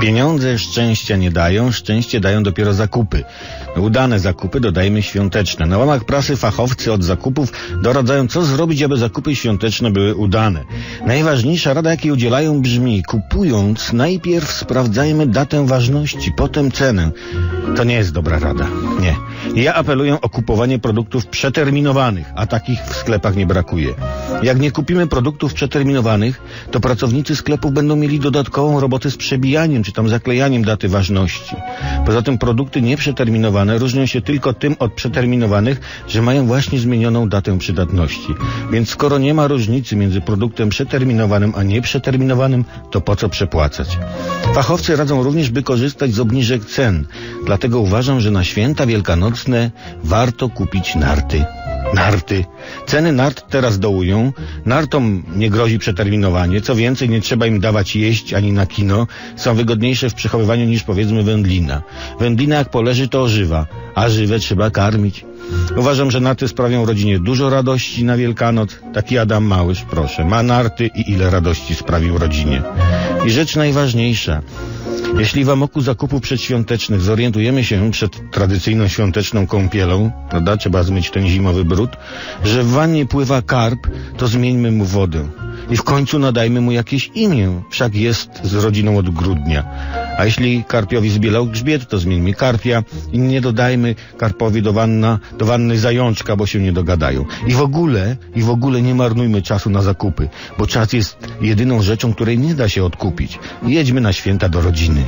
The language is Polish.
Pieniądze szczęścia nie dają, szczęście dają dopiero zakupy. Udane zakupy dodajmy świąteczne. Na łamach prasy fachowcy od zakupów doradzają, co zrobić, aby zakupy świąteczne były udane. Najważniejsza rada, jakiej udzielają, brzmi: kupując, najpierw sprawdzajmy datę ważności, potem cenę. To nie jest dobra rada. Nie. Ja apeluję o kupowanie produktów przeterminowanych, a takich w sklepach nie brakuje. Jak nie kupimy produktów przeterminowanych, to pracownicy sklepów będą mieli dodatkową robotę z przebijaniem czy tam zaklejaniem daty ważności. Poza tym produkty nieprzeterminowane różnią się tylko tym od przeterminowanych, że mają właśnie zmienioną datę przydatności. Więc skoro nie ma różnicy między produktem przeterminowanym a nieprzeterminowanym, to po co przepłacać? Fachowcy radzą również, by korzystać z obniżek cen. Dlatego uważam, że na święta wielkanocne warto kupić narty. Narty. Ceny nart teraz dołują. Nartom nie grozi przeterminowanie. Co więcej, nie trzeba im dawać jeść ani na kino. Są wygodniejsze w przechowywaniu niż powiedzmy wędlina. Wędlina jak poleży to ożywa, a żywe trzeba karmić. Uważam, że narty sprawią rodzinie dużo radości na Wielkanoc. Taki Adam Małysz, proszę, ma narty i ile radości sprawił rodzinie. I rzecz najważniejsza. Jeśli w amoku zakupów przedświątecznych zorientujemy się przed tradycyjną świąteczną kąpielą, prawda, trzeba zmyć ten zimowy brud, że w wannie pływa karp, to zmieńmy mu wodę. I w końcu nadajmy mu jakieś imię, wszak jest z rodziną od grudnia. A jeśli karpiowi zbielał grzbiet, to zmieńmy karpia i nie dodajmy karpowi do, wanna, do wanny zajączka, bo się nie dogadają. I w ogóle, i w ogóle nie marnujmy czasu na zakupy, bo czas jest jedyną rzeczą, której nie da się odkupić. Jedźmy na święta do rodziny.